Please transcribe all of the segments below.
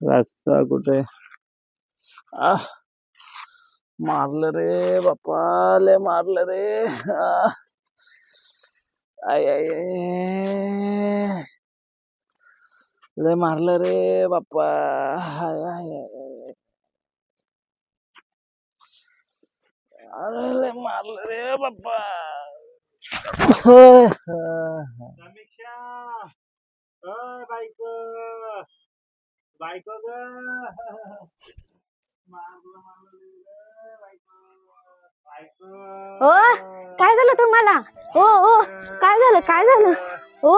रस्ता कुठे आ मारलं रे बाप्पा लय मारलं रे आ. आय आय लय मारलं रे बाप्पा. आय आय अरे लय मारलं रे बाप्पा. समीक्षा. अ बायको. बायको ग. मारलं मारलं बायको. ओ, काय झालं तुम्हाला? ओ ओ काय झालं काय झालं? ओ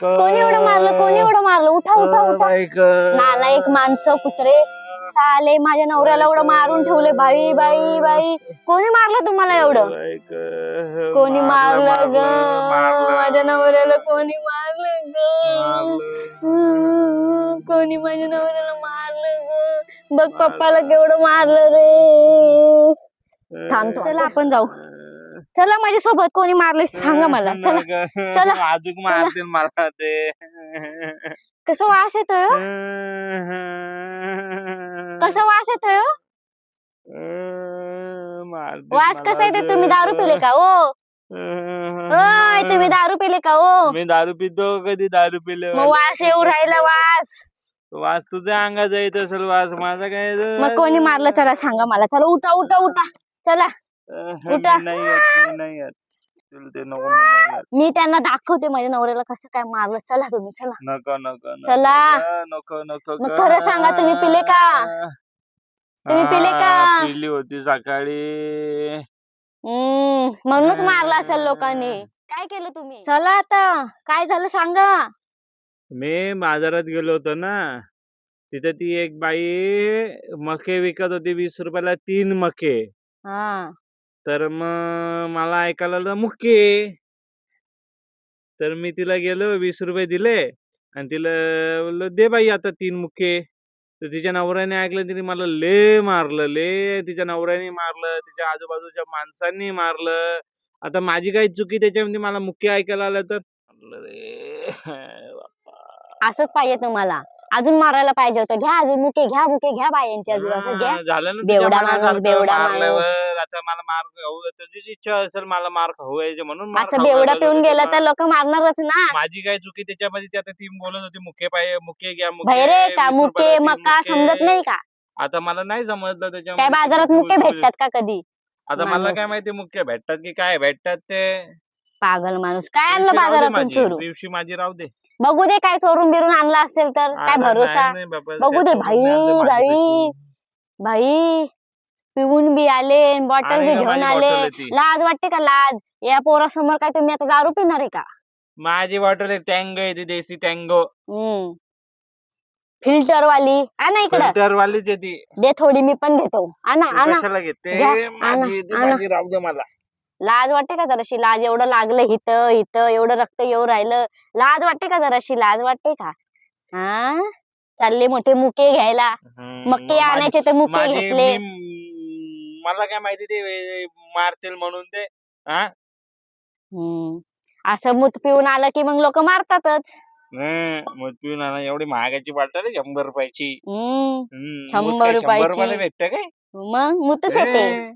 कोणी एवढं मारलं कोणी एवढं मारलं? उठा उठा उठा. बायको. नालायक माणसं कुत्रे साले माझ्या नवऱ्याला एवढं मारून ठेवले. बाई बाई बाई. कोणी मारलं तुम्हाला एवढं? कोणी मारलं ग. माझ्या नवऱ्याला कोणी मारलं ग? कोणी माझ्या नवऱ्याला मारलं ग? बघ पप्पाला केवढं मारलं रे. थांब चला आपण जाऊ. चला माझ्या सोबत कोणी मारले सांगा मला. चला. चला. अजून मारतील मला ते. कसं वास येतोय हो? कसं वास हो? मारतील वास कसा येतोय ते. तुम्ही दारू पिले का ओ ओय तुम्ही दारू पिले का ओ मी दारू पितो कधी दारू पिले मग वास येऊ राहिला वास. वास तुझ्या अंगात येत असेल वास माझा काय मग कोणी मारलं चला सांगा मला. चला उठा उठा उठा. चला मी उठा. नाही येत मी नाही येत तुला ते नको मी नाही येत. मी त्यांना दाखवते माझ्या नवऱ्याला कसं काय मारलं चला तुम्ही चला नको नको नको चला. ग, नको नको मग ग. खरं सांगा, तुम्ही पिले का? तुम्ही पिले का? पिली होती सकाळी हम्म म्हणूनच मारलं असेल लोकांनी काय केलं तुम्ही चला आता काय झालं सांगा मी बाजारात गेलो होतो ना तिथे ती एक बाई मके विकत होती वीस रुपयाला तीन मके हा. तर मग मला ऐकायला आलं मुके तर मी तिला गेलो वीस रुपये दिले आणि तिला बोललो दे बाई आता तीन मुके तर तिच्या नवऱ्याने ऐकलं तिने मला ले मारलं ले तिच्या नवऱ्याने मारलं तिच्या आजूबाजूच्या माणसांनी मारलं. आता माझी काही चुकी त्याच्यामध्ये मला मुके ऐकायला आलं तर? म्हणलं रे बाप्पा. असंच पाहिजे तुम्हाला. अजून मारायला पाहिजे होतं. घ्या अजून मुके घ्या मुके घ्या बायांची अजून असं घ्या. झालं ना तुझ्या बेवडा माणूस, मनासारखं बेवडा मारल्यावर आता मला मार खाऊ तुझी इच्छा असेल मला मार खाऊ यायची म्हणून मार असं खाऊ बेवडा घालत पिऊन होते गेलं तुला. तर लोक मारणारच ना. माझी काय चुकी त्याच्यामध्ये ती आता ती बोलत होती मुके पाय मुके घ्या मुके भैरे का मुके तीन मका मुके. समजत नाही का? आता मला नाही समजलं त्याच्या काय बाजारात मुके भेटतात का कधी? आता मला माणूस. काय माहिती मुके भेटतात की काय भेटतात ते. पागल माणूस. काय आणलं पिवशी राहू दे बाजारातून माझी, चोरून पिवशी माझी राहू दे. बघू दे काय चोरून बिरून आणलं असेल तर काय भरोसा? बघू दे भाई, भाई. भाई पिऊन बी आले बॉटल बी घेऊन आले? लाज वाटते का लाज? या पोरासमोर काय तुम्ही आता दारू पिणार आहे का? माझी बॉटल टँगो आहे ती देसी टँगो. फिल्टर वाली आणा इकडं. फिल्टर वालीच आहे ती. दे थोडी मी पण घेतो आणा आणा कशाला घेते. माझी राहू दे मला. लाज वाटते का जराशी? लाज एवढं लागलं हित हित एवढं रक्त येऊ राहिलं. लाज वाटते का जराशी? लाज वाटते का? हा? चालले मोठे मुके घ्यायला. हम्म, मके माझी- आणायचे तर मुके माझी- घेतले. मी- मला काय माहिती ते मारतील म्हणून ते हा? हम्म. असं मूत पिऊन आलं की मग लोक मारतातच. हं, मग पिऊन आणा एवढी महागाची बॉटल आहे शंभर रुपयाची. हम्म हं, शंभर रुपयाची. रुपयाला भेटतं काय? मग मुतच येते हं.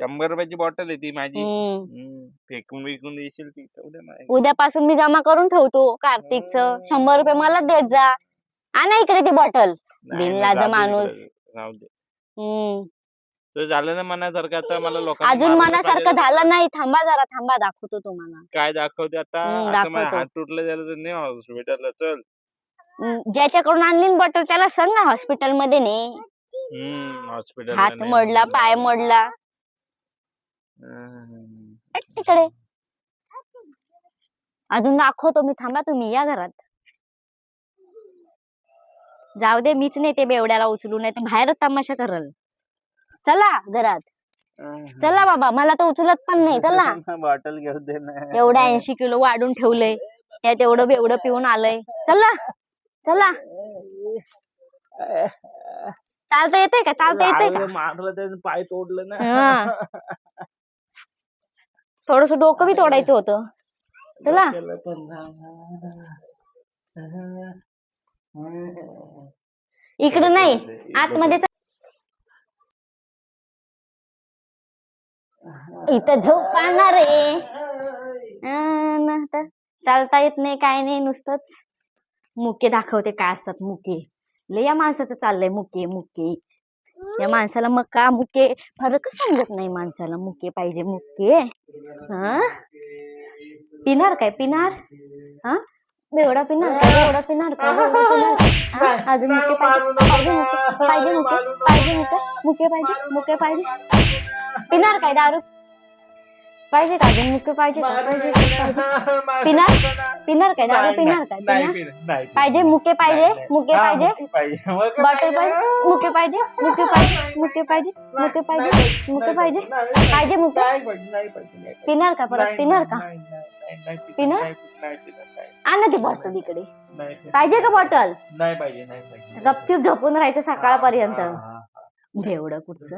शंभर रुपयाची बॉटल आहे ती माझी. हम्म. हं, फेकून विकून देशील ती. उद्यापासून मी जमा करून ठेवतो कार्तिकच. शंभर रुपये मलाच देत जा. आणा इकडे ती बॉटल. नाही, बिनलाजा दे माणूस. इकडे, दे. हम्म. झालं ना मनासारखं? आता मला लोकांनी अजून मनासारखं पाहिजे. झालं नाही. थांबा जरा थांबा दाखवतो तुम्हाला. काय दाखवते आता? हं, आता माझं दाखवतो. हात तुटलं झालं तर नाही हॉस्पिटलला चल. हम्म, ज्याच्याकडून आणली बॉटल त्याला सांग ना हॉस्पिटलमध्ये ने. हॉस्पिटल हात मोडला पाय मोडला. तिकडे. अजून दाखवतो मी थांबा तुम्ही या घरात. जाऊ दे मीच नाही ते बेवड्याला उचलून नाही तर बाहेरच तमाशा करल. चला घरात. चला बाबा मला तर उचलत पण नाही चला. बॉटल घेऊ दे ना. एवढ्या ऐंशी किलो वाढून ठेवलंय त्या तेवढं बेवढं पिऊन आलंय. चला चला. चालता येतंय का? चालता येतंय का? मारलं पाय तोडलं ना. थोडस डोकं बी तोडायचं होतं. चला. इकडे नाही आतमध्ये इथं झोप पाहणार आहे. अं, न तर चालता येत नाही काय नाही नुसतंच मुके दाखवते काय असतात मुके. लय या माणसाचं चाललंय मुके मुके. या माणसाला मग का मुके. फरकच समजत नाही माणसाला मुके पाहिजे मुके. हा? पिणार काय? पिणार? हा? बेवडा पिणार का? बेवडा पिणार का? बेवडा पिणार का? हा? अजून मुके पाहिजे. पाहिजे मुके. पाहिजे मुके. पाहिजे मुके पाहिजे. मुके पाहिजे. पिणार काय दारू? पाहिजे का? अजून मुके पाहिजे का? पाहिजे का? पिणार? पिणार काय? दारू पिणार काय? पिणार? पाहिजे? मुके पाहिजे? मुके पाहिजे? बॉटल पाहिजे? मुके पाहिजे? मुके पाहिजे? मुके पाहिजे? मुके पाहिजे? मुके पाहिजे. पाहिजे? मुके पिणार का परत? पिणार का? पिणार? आण ना ती बॉटल इकडे. पाहिजे का बॉटल नाही पाहिजे नाही पाहिजे. गपचूप झोपून राहायचं सकाळपर्यंत. हा, हा, हा. भेवडं कुठचं?